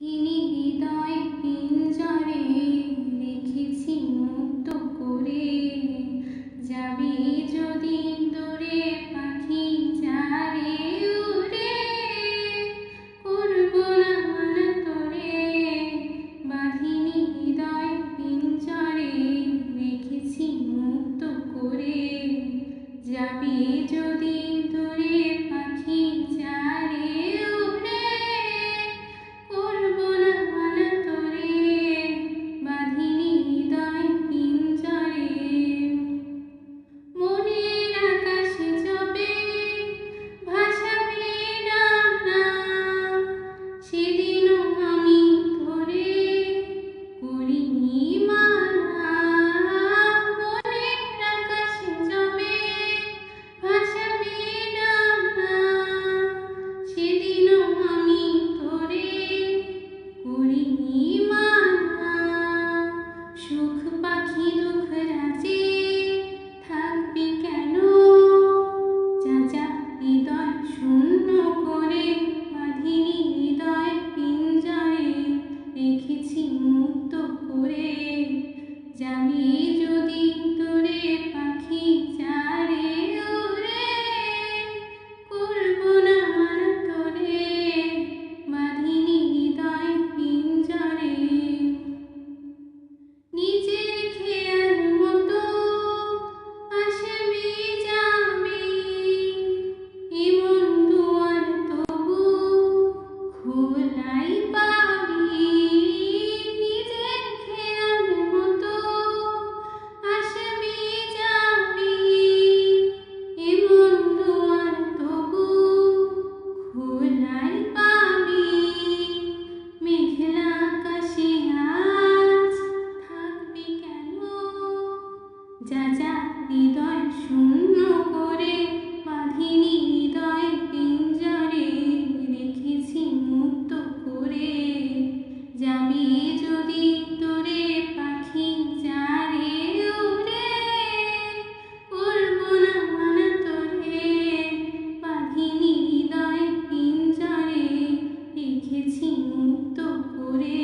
তিনি হৃদয় পিঞ্জরে রেখেছি মুক্ত করে। যাবি যদি দূরে পাখি চারে উড়ে, করব না মানা তোরে। বাঁধিনি হৃদয় পিঞ্জরে রেখেছি মুক্ত করে। যাবি যদি দূরে পাখি চারে মুক্ত করে যাবি যদি তোরে পাখি যা যা হৃদয় শূন্য করে, বাঁধিনি হৃদয় পিঞ্জরে, রেখেছি মুক্ত করে। যাবি যদি তোরে পাখি যারে উড়ে, উড়ব না মানা তোরে। বাঁধিনি হৃদয় পিঞ্জরে, রেখেছি মুক্ত করে।